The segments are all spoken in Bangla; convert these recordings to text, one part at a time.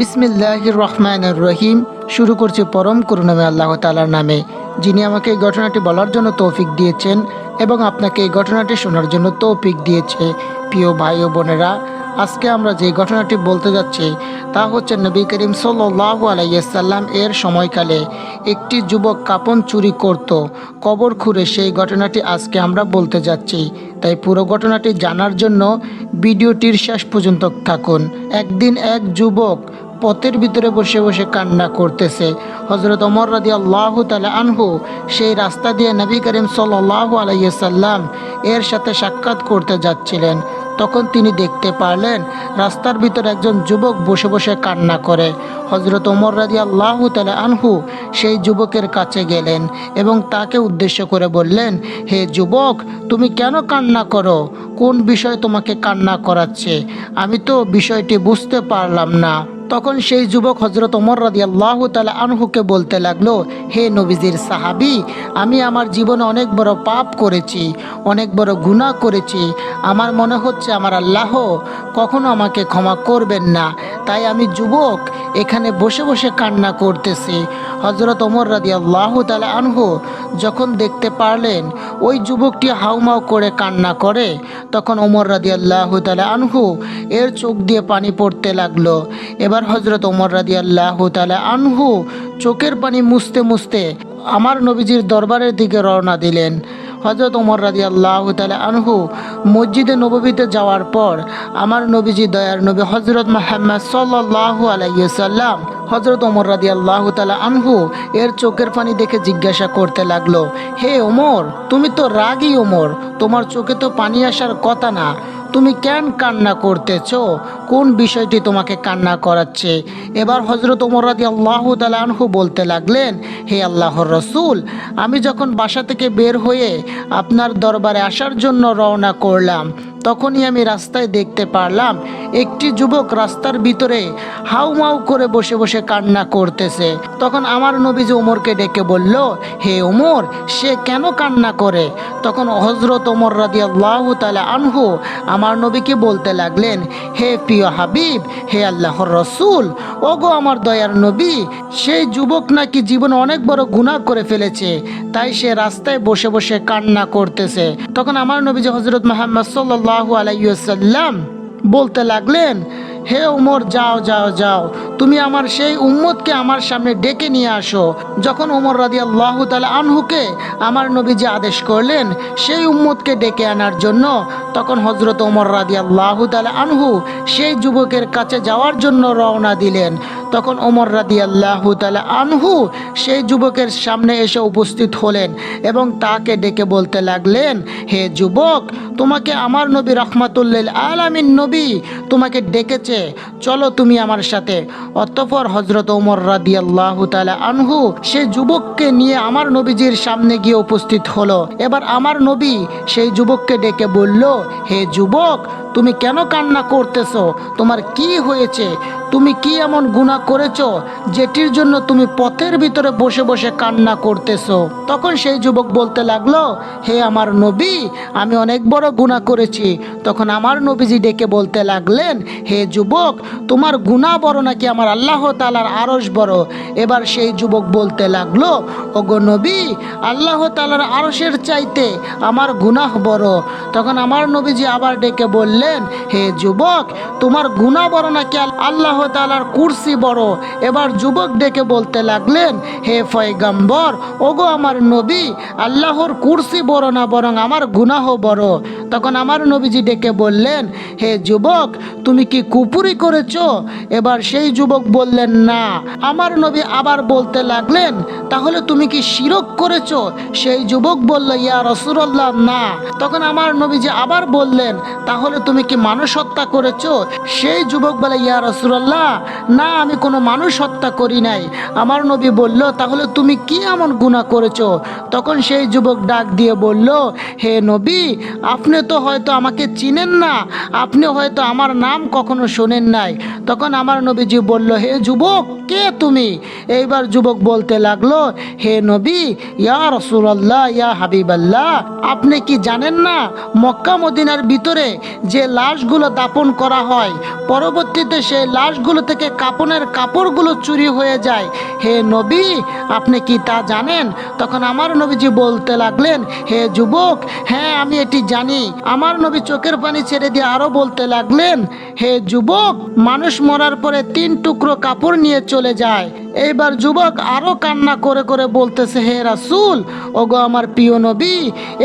বিসমিল্লাহ রহমান রহিম। শুরু করছি পরম করুণামে আল্লাহ তালার নামে, যিনি আমাকে এই ঘটনাটি বলার জন্য তৌফিক দিয়েছেন এবং আপনাকে এই ঘটনাটি শোনার জন্য তৌফিক দিয়েছে। প্রিয় ভাই ও বোনেরা, আজকে আমরা যে ঘটনাটি বলতে যাচ্ছি, তা হচ্ছে নবী করিম সাল্লাহ আলাইসাল্লাম এর সময়কালে একটি যুবক কাপন চুরি করত, কবর খুঁড়ে সেই ঘটনাটি আজকে আমরা বলতে যাচ্ছি। তাই পুরো ঘটনাটি জানার জন্য ভিডিওটির শেষ পর্যন্ত থাকুন। একদিন এক যুবক পথের ভিতরে বসে বসে কান্না করতেছে। হজরত অমর রাদি আল্লাহ তালা আনহু সেই রাস্তা দিয়ে নবী করিম সাল্লাহ আলাইসাল্লাম এর সাথে সাক্ষাৎ করতে যাচ্ছিলেন। তখন তিনি দেখতে পারলেন রাস্তার ভিতরে একজন যুবক বসে বসে কান্না করে। হজরত ওমর রাজি আল্লাহ তালা আনহু সেই যুবকের কাছে গেলেন এবং তাকে উদ্দেশ্য করে বললেন, হে যুবক, তুমি কেন কান্না করো? কোন বিষয় তোমাকে কান্না করাচ্ছে? আমি তো বিষয়টি বুঝতে পারলাম না। তখন সেই যুবক হজরত ওমর রাদি আল্লাহ তালা আনহুকে বলতে লাগল, হে নবীজির সাহাবি, আমি আমার জীবনে অনেক বড় পাপ করেছি, অনেক বড় গুণা করেছি। আমার মনে হচ্ছে আমার আল্লাহ কখনো আমাকে ক্ষমা করবেন না। তাই আমি যুবক এখানে বসে বসে কান্না করতেছি। হজরত ওমর রাদি আল্লাহ তালা আনহু যখন দেখতে পারলেন, ওই যুবকটি হাউমাউ করে কান্না করে, তখন ওমর রাদি আল্লাহ তালা আনহু এর চোখ দিয়ে পানি পড়তে লাগল। এবার হজরত ওমর রাদি আল্লাহ তালা আনহু চোখের পানি মুছতে মুছতে আমার নবীজির দরবারের দিকে রওনা দিলেন। হজরত ওমর রাদি আল্লাহ তালা আনহু মসজিদে নববীতে যাওয়ার পর আমার নবীজি দয়ার নবী হজরত মাহমদ সাল্লাহ আলাইসাল্লাম হজরত ওমর রাদি আল্লাহ তালা আনহু এর চোখের পানি দেখে জিজ্ঞাসা করতে লাগল, হে ওমর, তুমি তো রাগী ওমর, তোমার চোখে তো পানি আসার কথা না। তুমি কেন কান্না করতেছ? কোন বিষয়টি তোমাকে কান্না করাচ্ছে? এবার হজরত ওমরাদি আল্লাহ আনহু বলতে লাগলেন, হে আল্লাহর রসুল, আমি যখন বাসা থেকে বের হয়ে আপনার দরবারে আসার জন্য রওনা করলাম তখনই আমি রাস্তায় দেখতে পারলাম একটি যুবক রাস্তার ভিতরে হাউমাউ করে বসে বসে কান্না করতেছে। তখন আমার নবীজি ওমরকে ডেকে বলল, হে ওমর সে কেন কান্না করে? তখন হজরত ওমর রাদি তালা আনহু আমার নবীকে বলতে লাগলেন, হে প্রিয় হাবিব, হে আল্লাহর রসুল, ওগো আমার দয়ার নবী, সেই যুবক নাকি জীবন অনেক বড় গুনাহ করে ফেলেছে, তাই সে রাস্তায় বসে বসে কান্না করতেছে। তখন আমার নবীজি হজরত মোহাম্মদ সাল্লাহ আলাইসাল্লাম বলতে লাগলেন হে ওমর যাও যাও যাও। তুমি আমার সেই উম্মতকে আমার সামনে ডেকে নিয়ে আসো। যখন ওমর রাদি আল্লাহ তালা আনহুকে আমার নবী যে আদেশ করলেন সেই উম্মতকে ডেকে আনার জন্য, তখন হজরত ওমর রাদি আল্লাহ তালা আনহু সেই যুবকের কাছে যাওয়ার জন্য রওনা দিলেন। তখন ওমর রাদি আল্লাহ তালা আনহু সেই যুবকের সামনে এসে উপস্থিত হলেন এবং তাকে ডেকে বলতে লাগলেন, হে যুবক, তোমাকে আমার নবী রহমাতুল্লিল আলামিন নবী তোমাকে ডেকেছে। চলো তুমি আমার সাথে। অতঃপর হজরত ওমর রাদি আল্লাহ আনহু সে যুবককে নিয়ে আমার নবীজির সামনে গিয়ে উপস্থিত হলো। এবার আমার নবী সেই যুবককে ডেকে বলল, হে যুবক, তুমি কেন কান্না করতেছো? তোমার কি হয়েছে? তুমি কি এমন গুনাহ করেছ যেটির জন্য তুমি পথের ভিতরে বসে বসে কান্না করতেছো? তখন সেই যুবক বলতে লাগল, হে আমার নবী, আমি অনেক বড় গুনাহ করেছি। তখন আমার নবীজি ডেকে বলতে লাগলেন, হে যুবক, তোমার গুনাহ বড় নাকি আমার আল্লাহ তালার আরস বড়। এবার সেই যুবক বলতে লাগল, ওগো নবী, আল্লাহ তালার আরসের চাইতে আমার গুনাহ বড়। তখন আমার নবীজি আবার ডেকে বললেন, হে যুবক, তোমার গুনাহ বড় নাকি আল্লাহ তালার কুরসি বড়? এবার যুবক ডেকে বলতে লাগলেন, হে ফয়গাম্বর ওগো আমার নবী, আল্লাহর কুরসি বড় না বরং আমার গুনাহ বড়? তখন আমার নবীজি ডেকে বললেন, হে যুবক, তুমি কি কুপুরি করেছ? এবার সেই যুবক বললেন, না। আমার নবী আবার বলতে লাগলেন, তাহলে তুমি কি শিরক করেছ? সেই যুবক বলল, ইয়া রসুল্লাহ না। তখন আমার নবীজি আবার বললেন, তাহলে তুমি কি মানুষ হত্যা করেছ? সেই যুবক বলে, ইয়া রসুল্লাহ না, আমি কোনো মানুষ হত্যা করি নাই। আমার নবী বলল, তাহলে তুমি কি এমন গুণা করেছ? তখন সেই যুবক ডাক দিয়ে বলল, হে নবী, আপনি তো হয়তো আমাকে চিনেন না, আপনি হয়তো আমার নাম কখনো শোনেন নাই। তখন আমার নবীজি বলল হে যুবক, কে তুমি? এইবার যুবক বলতে লাগল, হে নবী, ইয়া রসুল্লাহ ইয়া হাবিবাল্লাহ, আপনি কি জানেন না, মক্কা মদিনার ভিতরে যে লাশগুলো দাপন করা হয়, পরবর্তীতে সেই লাশগুলো থেকে কাপনের কাপড়গুলো চুরি হয়ে যায়। হে নবী, আপনি কি তা জানেন? তখন আমার নবীজি বলতে লাগলেন, হে যুবক হ্যাঁ আমি এটি জানি। আমার নবী চোখের পানি ছেড়ে দিয়ে আরও বলতে লাগলেন, হে যুবক, মানুষ মরার পরে তিন টুকরো কাপড় নিয়ে চলে যায়। এইবার যুবক আরও কান্না করে করে বলতেছে, হে রাসূল, ওগো আমার প্রিয় নবী,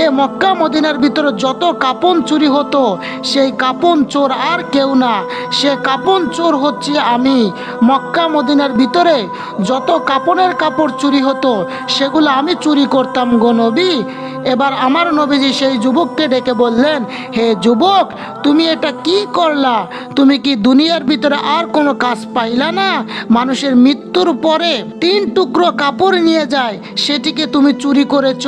এ মক্কা মদিনার ভিতরে যত কাপন চুরি হতো, সেই কাপন চোর আর কেউ না। সে কাপন চোর হচ্ছে আমি। মক্কা মদিনার ভিতরে যত কাপনের কাপড় চুরি হতো, সেগুলো আমি চুরি করতাম গো নবী। এবার আমার নবীজি সেই যুবককে ডেকে বললেন, হে যুবক, তুমি এটা কি করলা? তুমি কি দুনিয়ার ভিতরে আর কোনো কাজ পাইলা না? মানুষের মৃত্যুর পরে তিন টুকরো কাপড় নিয়ে যায়। সেটিকে তুমি চুরি করেছ।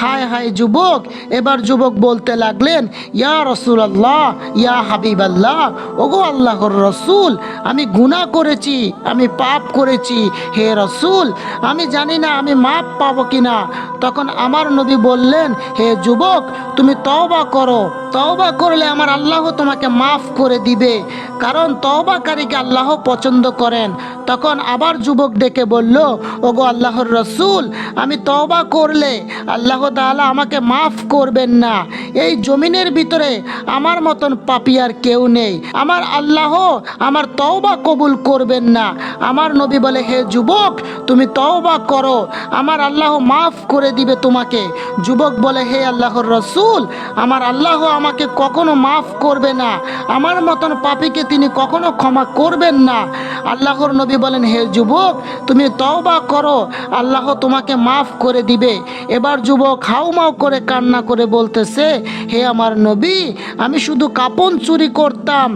হায় হায় যুবক, এবার যুবক বলতে লাগলেন, ইয়া রসুল আল্লাহ ইয়া হাবিব আল্লাহ ওগো আল্লাহর রসুল, আমি গুনাহ করেছি, আমি পাপ করেছি। হে রসুল, আমি জানি না আমি মাপ পাবো কিনা। তখন আমার নবী বললেন, হে যুবক, তুমি তওবা করো। তওবা করলে আমার আল্লাহ তোমাকে মাফ করে দিবে। কারণ তওবাকারীকে আল্লাহ পছন্দ করেন। তখন আবার যুবক ডেকে বলল, ওগো আল্লাহর রসুল, আমি তওবা করলে আল্লাহ তাআলা আমাকে মাফ করবেন না। এই জমিনের ভিতরে আমার মতন পাপি আর কেউ নেই। আমার আল্লাহ আমার তওবা কবুল করবেন না। আমার নবী বলে, হে যুবক, তুমি তওবা করো। আমার আল্লাহ মাফ করে দিবে তোমাকে। যুবক বলে, হে আল্লাহর রসুল, আমার আল্লাহ আমাকে কখনো মাফ করবে না। আমার মতন পাপীকে তিনি কখনো ক্ষমা করবেন না। আল্লাহর নবী বলেন, হে যুবক, তুমি তওবা করো, আল্লাহ তোমাকে মাফ করে দিবে। এবার যুবক হাউমাউ করে কান্না করে বলতেছে, হে আমার নবী, আমি শুধু কাপন চুরি করতাম,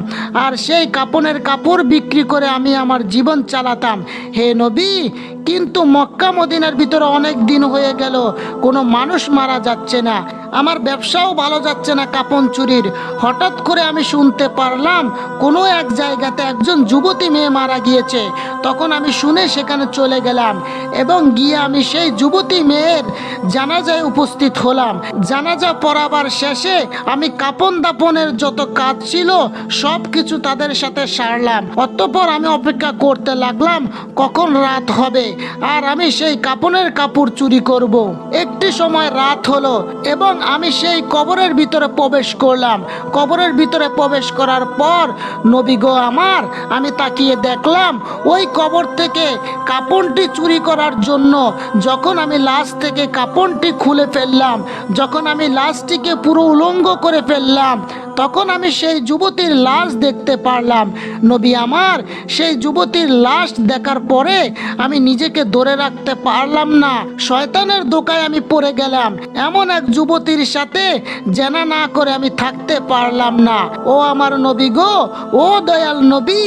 আর সেই কাপনের কাপড় বিক্রি করে আমি আমার জীবন চালাতাম। হে নবী কিন্তু মক্কা মদিনার ভিতরে অনেক দিন হয়ে গেল। কোনো মানুষ মারা যাচ্ছে না। আমার ব্যবসাও ভালো যাচ্ছে না কাপন চুরির। হঠাৎ করে আমি শুনতে পারলাম, কোনো এক জায়গাতে একজন যুবতী মেয়ে মারা গিয়েছে। তখন আমি শুনে সেখানে চলে গেলাম এবং গিয়ে আমি সেই যুবতী মেয়ের জানাজায় উপস্থিত হলাম। জানাজা পড়াবার শেষে আমি কাপন দাপনের যত কাজ ছিল সব কিছু তাদের সাথে সারলাম। অতঃপর আমি অপেক্ষা করতে লাগলাম, কখন রাত হবে? আর আমি সেই কাপনের কাপড় চুরি করব। একটি সময় রাত হলো এবং আমি সেই কবরের ভিতরে প্রবেশ করলাম কবরের ভিতরে প্রবেশ করার পর নবী গো আমার, আমি তাকিয়ে দেখলাম ওই কবর থেকে কাপড়টি চুরি করার জন্য যখন আমি লাশ থেকে কাপড়টি খুলে ফেললাম, যখন আমি লাশটিকে পুরো উলঙ্গ করে ফেললাম তখন আমি সেই যুবতীর লাশ দেখতে পারলাম। নবী আমার, সেই যুবতীর লাশ দেখার পরে আমি নিজেকে ধরে রাখতে পারলাম না। শয়তানের দোকায় আমি পড়ে গেলাম। এমন এক যুবতীর সাথে জেনা না করে আমি থাকতে পারলাম না। ও আমার নবী গো, ও দয়াল নবী,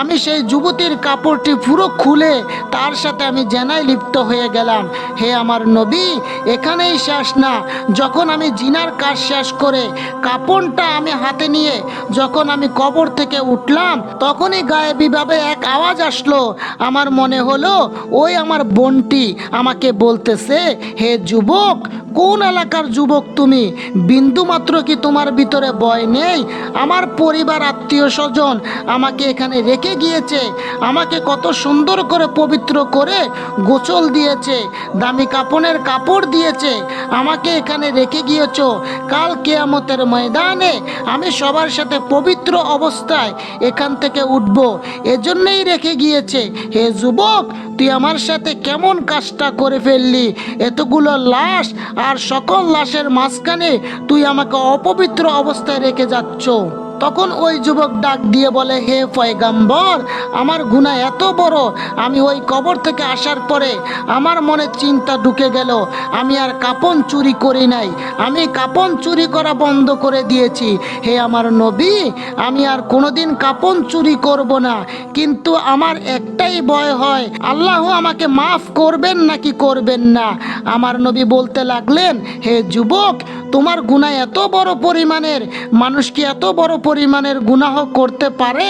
আমি সেই যুবতীর কাপড়টি পুরো খুলে তার সাথে আমি জেনায় লিপ্ত হয়ে গেলাম। হে আমার নবী, এখানেই শেষ না। যখন আমি জিনার কাজ শেষ করে কাপড়টা আমি হাতে নিয়ে যখন আমি কবর থেকে উঠলাম, তখনই গায়েবীভাবে এক আওয়াজ আসলো। আমার মনে হলো, ওই আমার বোনটি আমাকে বলতেছে, হে যুবক, কোন এলাকার যুবক তুমি? বিন্দু মাত্র কি তোমার ভিতরে ভয় নেই? আমার পরিবার, আত্মীয় স্বজন আমাকে এখানে রেখে গিয়েছে, আমাকে কত সুন্দর করে পবিত্র করে গোচল দিয়েছে দামি কাপনের কাপড় দিয়েছে। আমাকে এখানে রেখে গিয়েছ। কাল কেয়ামতের ময়দানে আমি সবার সাথে পবিত্র অবস্থায় এখান থেকে উঠব। এজন্যই রেখে গিয়েছে। হে যুবক, তুই আমার সাথে কেমন কাজটা করে ফেললি? এতগুলো লাশ আর সকল লাশের মাঝখানে তুই আমাকে অপবিত্র অবস্থায় রেখে যাচ্ছ। তখন ওই যুবক ডাক দিয়ে বলে, হে পয়গাম্বর, আমার গুণা এত বড়, আমি ওই কবর থেকে আসার পরে আমার মনে চিন্তা ঢুকে গেল। আমি আর কাপন চুরি করি নাই। আমি কাপন চুরি করা বন্ধ করে দিয়েছি। হে আমার নবী, আমি আর কোনোদিন কাপন চুরি করব না। কিন্তু আমার একটাই ভয় হয়, আল্লাহ আমাকে মাফ করবেন নাকি করবেন না? আমার নবী বলতে লাগলেন, হে যুবক, তোমার গুনাহ এত বড় পরিমাণের, মানুষ কি এত বড় পরিমাণের গুনাহ করতে পারে,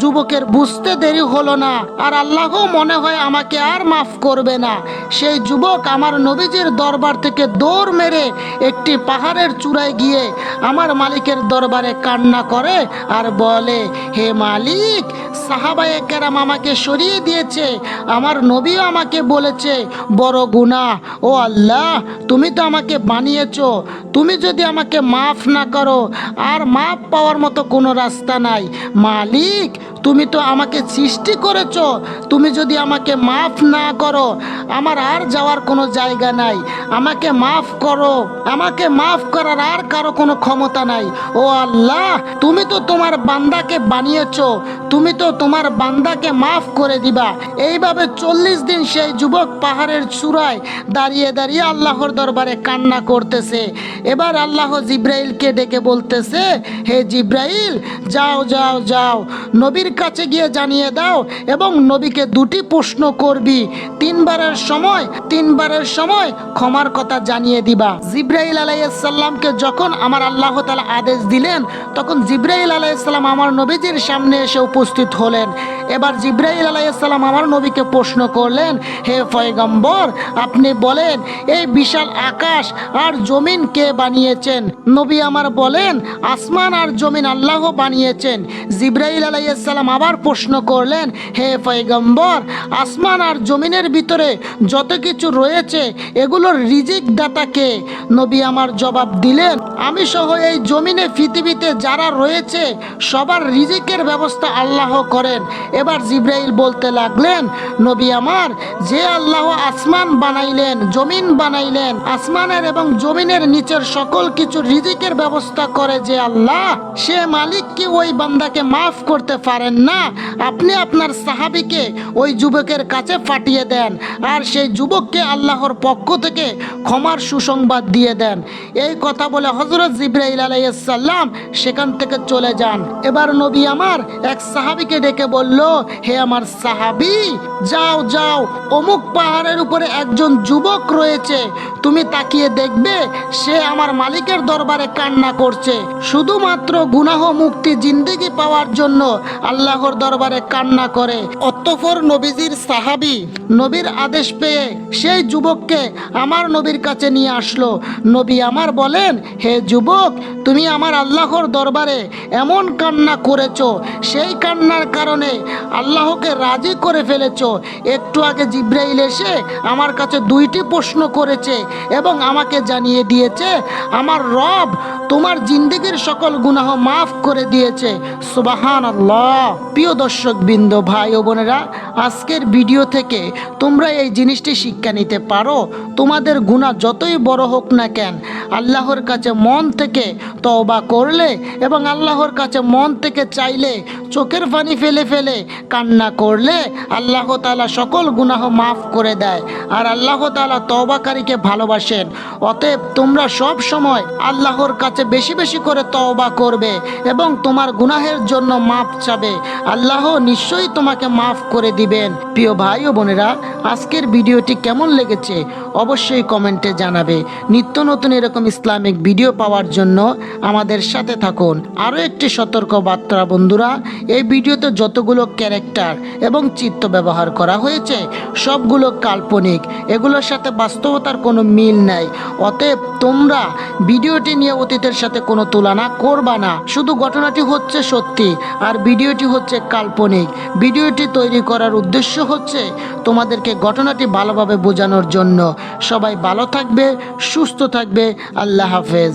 যুবকের বুঝতে দেরি হলো না। আর আল্লাহ মনে হয় আমাকে আর মাফ করবে না। সেই যুবক আমার নবীজির দরবার থেকে দৌড় মেরে একটি পাহাড়ের চূড়ায় গিয়ে আমার মালিকের দরবারে কান্না করে আর বলে, হে মালিক, সাহাবায়ে কেরাম আমাকে সরিয়ে দিয়েছে। আমার নবীও আমাকে বলেছে, বড় গুনাহ। ও আল্লাহ, তুমি তো আমাকে বানিয়েছ। তুমি যদি আমাকে মাফ না করো, আর মাফ পাওয়ার মতো কোনো রাস্তা নাই। মালিক তুমি তো আমাকে সৃষ্টি করেছ। তুমি যদি আমাকে মাফ না করো, আমার আর যাওয়ার কোনো জায়গা নাই। আমাকে মাফ করো, আমাকে মাফ করার আর কারও কোনো ক্ষমতা নাই। ও আল্লাহ, তুমি তো তোমার বান্দাকে বানিয়েছ। তুমি তো তোমার বান্দাকে মাফ করে দিবা। এইভাবে চল্লিশ দিন সেই যুবক পাহাড়ের চূড়ায় দাঁড়িয়ে দাঁড়িয়ে আল্লাহর দরবারে কান্না করতেছে। এবার আল্লাহ জিব্রাইলকে ডেকে বলতেছে, হে জিব্রাইল, যাও যাও যাও। নবীর কাছে গিয়ে জানিয়ে দাও এবং নবীকে দুটি প্রশ্ন করবি। তিনবারের সময় তিনবারের সময় ক্ষমার কথা জানিয়ে দিবা। জিব্রাইল আলাইসাল্লামকে যখন আমার আল্লাহ তালা আদেশ দিলেন, তখন জিব্রাইল আলাইসাল্লাম আমার নবীজির সামনে এসে উপস্থিত হলেন। এবার জিব্রাইল আলাইসাল্লাম আমার নবীকে প্রশ্ন করলেন, হে ফয়গম্বর আপনি বলেন, এই বিশাল আকাশ আর জমিন কে বানিয়েছেন? নবী আমার বলেন, আসমান আর জমিন আল্লাহ বানিয়েছেন। জিব্রাইল আলাইসাল্লাম আবার প্রশ্ন করলেন, হে ফয়গম্বর আসমান আর জমিনের ভিতরে যত কিছু রয়েছে, এগুলোর রিজিক দাতাকে নবী আমার জবাব দিলেন, আমি সহ এই জমিনে পৃথিবীতে যারা রয়েছে, সবার রিজিকের ব্যবস্থা আল্লাহ করেন। এবার জিব্রাইল বলতে লাগলেন, নবী আমার, যে আল্লাহ আসমান বানাইলেন, জমিন বানাইলেন, আসমানের এবং জমিনের নিচের সকল কিছু রিজিকের ব্যবস্থা করে যে আল্লাহ, সে মালিক কি ওই বান্দাকে মাফ করতে পারেন না। আপনি আপনার সাহাবিকে ওই যুবকের কাছে ফাটিয়ে দেন। আর সেই যুবককে আল্লাহর পক্ষ থেকে ক্ষমার সুসংবাদ দিয়ে দেন। এই কথা বলে হজরত জিব্রাইল আলাইসাল্লাম সেখান থেকে চলে যান। এবার নবী আমার এক সাহাবিকে ডেকে বলল, হে আমার সাহাবি, যাও যাও, অমুক পাহাড়ের উপরে একজন যুবক রয়েছে। তুমি তাকিয়ে দেখবে, সে আমার মালিকের দরবারে কান্না করছে। শুধুমাত্র গুনাহ মুক্তি জিন্দেগি পাওয়ার জন্য আল্লাহর দরবারে কান্না করে। অতঃপর নবীজির সাহাবি নবীর আদেশ পেয়ে সেই যুবককে আমার নবীর কাছে নিয়ে আসলো। নবী আমার বলেন, হে যুবক, তুমি আমার আল্লাহর দরবারে এমন কান্না করেছ। সেই কান্নার কারণে আল্লাহকে রাজি করে ফেলেছ। একটু আগে জিব্রাইল এসে আমার কাছে দুইটি প্রশ্ন করেছে এবং আমাকে জানিয়ে দিয়েছে, আমার রব তোমার জিন্দগির সকল গুনাহ মাফ করে দিয়েছে। সুবাহান আল্লাহ প্রিয় দর্শক বৃন্দ ভাই ও বোনেরা, আজকের ভিডিও থেকে তোমরা এই জিনিসটি শিক্ষা নিতে পারো। তোমাদের গুণা যতই বড় হোক না কেন, আল্লাহর কাছে মন থেকে তওবা করলে এবং আল্লাহর কাছে মন থেকে চাইলে চোখের পানি ফেলে ফেলে কান্না করলে আল্লাহ তালা সকল গুনাহ মাফ করে দেয় আর আল্লাহ তাআলা তওবাকারীকে ভালোবাসেন। অতএব তোমরা সব সময় আল্লাহর কাছে বেশি বেশি করে তওবা করবে এবং তোমার গুনাহের জন্য মাফ চাবে। আল্লাহ নিশ্চয়ই তোমাকে মাফ করে দিবেন। প্রিয় ভাই ও বোনেরা আজকের ভিডিওটি কেমন লেগেছে অবশ্যই কমেন্টে জানাবে। নিত্য নতুন এরকম ইসলামিক ভিডিও পাওয়ার জন্য আমাদের সাথে থাকুন। আরও একটি সতর্ক বার্তা বন্ধুরা, এই ভিডিওতে যতগুলো ক্যারেক্টার এবং চিত্র ব্যবহার করা হয়েছে, সবগুলো কাল্পনিক। এগুলোর সাথে বাস্তবতার কোনো মিল নাই। অতএব তোমরা ভিডিওটি নিয়ে অতীতের সাথে কোনো তুলনা করবা না। শুধু ঘটনাটি হচ্ছে সত্যি আর ভিডিওটি হচ্ছে কাল্পনিক। ভিডিওটি তৈরি করার উদ্দেশ্য হচ্ছে তোমাদেরকে ঘটনাটি ভালোভাবে বোঝানোর জন্য সবাই ভালো থাকবে সুস্থ থাকবে। আল্লাহ হাফেজ।